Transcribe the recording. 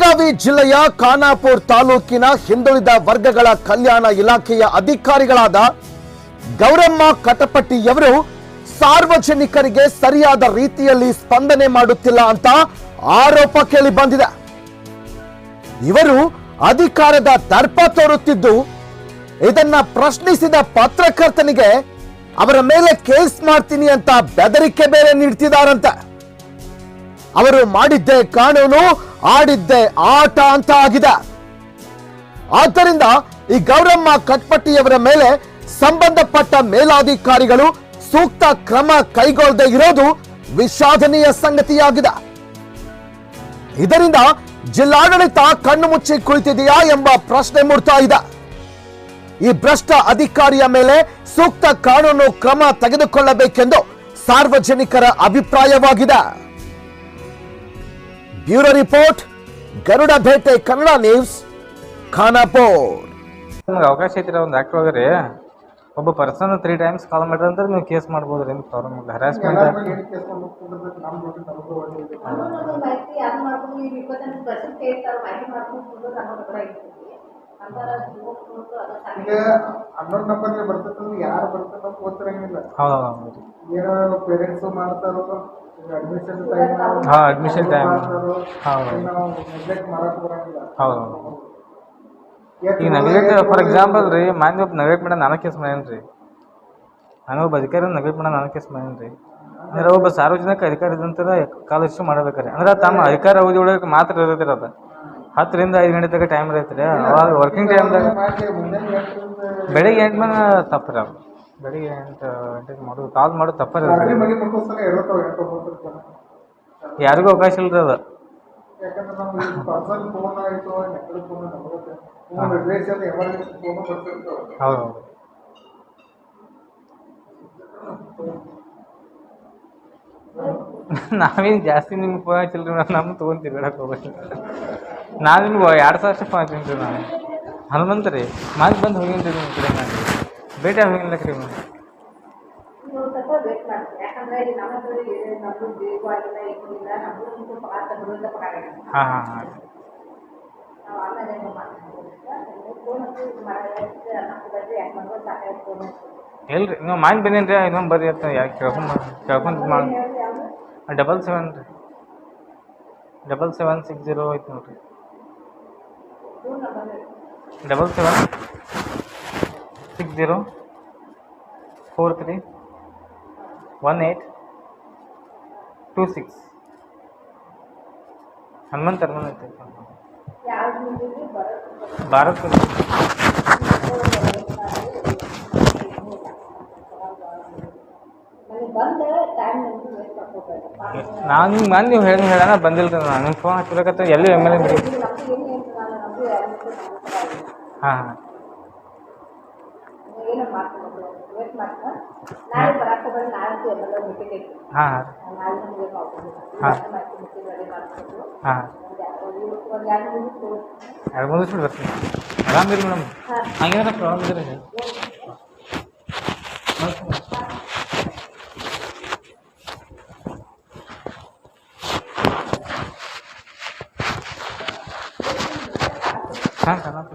ಬೆಳಗಾವಿ ಜಿಲ್ಲೆಯ ಖಾನಾಪುರ್ ತಾಲೂಕಿನ ಹಿಂದುಳಿದ ವರ್ಗಗಳ ಕಲ್ಯಾಣ ಇಲಾಖೆಯ ಅಧಿಕಾರಿಗಳಾದ ಗೌರಮ್ಮ ಕಟಪಟ್ಟಿಯವರು ಸಾರ್ವಜನಿಕರಿಗೆ ಸರಿಯಾದ ರೀತಿಯಲ್ಲಿ ಸ್ಪಂದನೆ ಮಾಡುತ್ತಿಲ್ಲ ಅಂತ ಆರೋಪ ಕೇಳಿ ಬಂದಿದೆ. ಇವರು ಅಧಿಕಾರದ ದರ್ಪ ತೋರುತ್ತಿದ್ದು ಇದನ್ನ ಪ್ರಶ್ನಿಸಿದ ಪತ್ರಕರ್ತನಿಗೆ ಅವರ ಮೇಲೆ ಕೇಸ್ ಮಾಡ್ತೀನಿ ಅಂತ ಬೆದರಿಕೆ ಬೇರೆ ನೀಡ್ತಿದಾರಂತೆ ಅವರು ಮಾಡಿದ್ದೇ ಕಾನೂನು ಆಡಿದ್ದೇ ಆಟ ಅಂತ ಆಗಿದೆ. ಆದ್ದರಿಂದ ಈ ಗೌರಮ್ಮ ಕಟ್ಪಟ್ಟಿಯವರ ಮೇಲೆ ಸಂಬಂಧಪಟ್ಟ ಮೇಲಾಧಿಕಾರಿಗಳು ಸೂಕ್ತ ಕ್ರಮ ಕೈಗೊಳ್ಳದೆ ಇರೋದು ವಿಷಾದನೀಯ ಸಂಗತಿಯಾಗಿದೆ. ಇದರಿಂದ ಜಿಲ್ಲಾಡಳಿತ ಕಣ್ಣು ಮುಚ್ಚಿ ಕುಳಿತಿದೆಯಾ ಎಂಬ ಪ್ರಶ್ನೆ ಮೂಡ್ತಾ ಇದೆ. ಈ ಭ್ರಷ್ಟ ಅಧಿಕಾರಿಯ ಮೇಲೆ ಸೂಕ್ತ ಕಾನೂನು ಕ್ರಮ ತೆಗೆದುಕೊಳ್ಳಬೇಕೆಂದು ಸಾರ್ವಜನಿಕರ ಅಭಿಪ್ರಾಯವಾಗಿದೆ. Bureau report Garuda Bhete Kannada news Khanapur. ನಿಮ್ಗೆ ಅವಕಾಶ ಐತಿರ ಒಂದು ಆಕ್ಟ್ ಒಳಗಡೆ ಒಬ್ಬ ಪರ್ಸನ್ ತ್ರೀ ಟೈಮ್ಸ್ ಕಾಲ್ ಮಾಡಿದ್ರೆ ನೀವು ಕೇಸ್ ಮಾಡ್ಬೋದು ರೀ ಪ್ರಾಬ್ಲಮ್ ಇಲ್ಲ. ಹರಾಸ್ಮೆಂಟ್ ಈಗ ನಂಬರ್ಗೆ ಯಾರು ಬರ್ತಾರ ಅಂತ ಗೊತ್ತಿರಂಗಿಲ್ಲ. ಹೌದು ಹೌದು. ಏನೋ ಪೇರೆಂಟ್ಸ್ ಮಾಡ್ತಾರೋ ಅಡ್ಮಿಷನ್ ಟೈಮ್ ಹಾಂ ಹೌದು. ಈಗ ನೆಗ್ಲೆಕ್ಟ್ ಫಾರ್ ಎಕ್ಸಾಂಪಲ್ ರೀ, ಮಾನ್ಯ ಒಬ್ಬ ನೆಗ್ಲೆಕ್ಟ್ ಮೇಡಮ್ ನಾನು ಕೇಸ್ ಮಾಡ್ಯಾನ ರೀ ನಾನು ಒಬ್ಬ ಅಧಿಕಾರಿ ನೆಗ್ಲೆಕ್ಟ್ ಮೇಡಮ್ ನಾನು ಕೇಸ್ ಮಾಡ್ಯಾನ ರೀ ಅಂದ್ರೆ ಒಬ್ಬ ಸಾರ್ವಜನಿಕ ಅಧಿಕಾರಿ ಇದ್ದಂತರ ಕಾಲೇಜು ಮಾಡ್ಬೇಕಾರೆ. ಅಂದ್ರೆ ತಮ್ಮ ಅಧಿಕಾರ ಅವಧಿ ಒಳಗೆ ಮಾತ್ರ ಇರೋದಿರ ಅದು. ಹತ್ತರಿಂದ ಐದು ಗಂಟೆ ತನಕ ಟೈಮ್ ಇರೈತೆ ರೀ. ಅವಾಗ ವರ್ಕಿಂಗ್ ಟೈಮ್ದಾಗ ಬೆಳಿಗ್ಗೆ ಎಂಟು ಮೇಲೆ ತಪ್ಪರ ಬೆಳಿಗ್ಗೆ ಎಂಟು ಗಂಟೆಗೆ ಮಾಡೋದು ಕಾಲ್ ಮಾಡೋದು ಮನೆ ಇರುತ್ತಾವ ಜನ ಯಾರಿಗೂ ಅವಕಾಶ ಇಲ್ರಿ ಅದು. ಯಾಕಂದ್ರೆ ಪರ್ಸನಲ್ ಫೋನ್ ಆಯಿತು ಫೋನ್ ನಮಗೆ ಫೋನ್ ರಿಲೇಷನ್ ಎಮರ್ಜೆನ್ಸಿ ಫೋನ್ ಬರ್ತಿರ್ತಾವೆ ಹೌದು. ನಾವೇನ್ ಜಾಸ್ತಿ ನಿಮ್ಗೆ ಫೋನ್ ಹಚ್ಚಿಲ್ರಿ ನಾವು ನಮ್ಮ ತೊಗೊಂತೀವಿ ಹೇಳಕ್ಕೆ ಹೋಗ್ಬೇಕು ನಾನು ನಿಮ್ಗೆ ಎರಡು ಸಾವಿರ ಫೋನ್ ಹಚ್ತೀನಿ ರೀ ನಾನು ಹನುಮಂತ ರೀ ಮಾತು ಬಂದು ಹೋಗೀನಿ ರೀ ನಿಮ್ಮ ಕಡೆ ನಾನು ಭೇಟಿ ಹೋಗಿಲ್ಲ ರೀ ಹಾಂ ಹಾಂ ಹಾಂ. ಎಲ್ರಿ ನೀವು ಮಾಡಿ ಬಂದೀನಿ ರೀ ಇನ್ನೊಂದು ಬರ್ರಿ ಅಂತ ಯಾಕೆ ಕೇಳ್ಕೊಂಡ್ ಕೇಳ್ಕೊಂಡು ಮಾಡಿ ಡಬಲ್ ಸೆವೆನ್ ರೀ. ಡಬಲ್ ಸೆವೆನ್ ಸಿಕ್ಸ್ ಜೀರೋ ಐತೆ ನೋಡಿರಿ. Double seven six zero four three one eight two six Hanumanta Hanumanta Bharat ನಾನು ನಿಮ್ಗೆ ಮಂದಿ ನೀವು ಹೇಳಿ ಹೇಳೋಣ ಬಂದಿಲ್ಲ ನಾನು. ನಿಮ್ಮ ಫೋನ್ ಹಚ್ಬೇಕತ್ತ ಎಲ್ಲಿ ಎಂ ಎಲ್ ಎ ನಾನು ಹಾಂ ಹಾಂ ಏನೋ ಮಾಡ್ಕೊಂಡು ವೇಟ್ ಮಾಡ್ತಾ ನಾಳೆ ಬರಾಕ ಬಂದು ನಾಳೆ ಎಲ್ಲ ಮೀಟಿಂಗ್ ಐತಿ ಹಾಂ ಹಾಂ ನಾಳೆ ನಮಗೆ ಹಾ. ಮೀಟಿಂಗ್ ರೆಡಿ ಮಾಡ್ಕೊಂಡು ಹಾಂ ಒಂದು ಎರಡು ನಿಮಿಷ ಎರಡು ಮೂರು ದಿವಸ ಬರ್ತೀನಿ ಆರಾಮಿರಿ ಮೇಡಮ್ ಹಾಂ ಹಂಗೇನಾರ ಪ್ರಾಬ್ಲಮ್ ಇದ್ರೆ ಹೇಳಿ ಹಾಂ ಚೆನ್ನಾಗಿ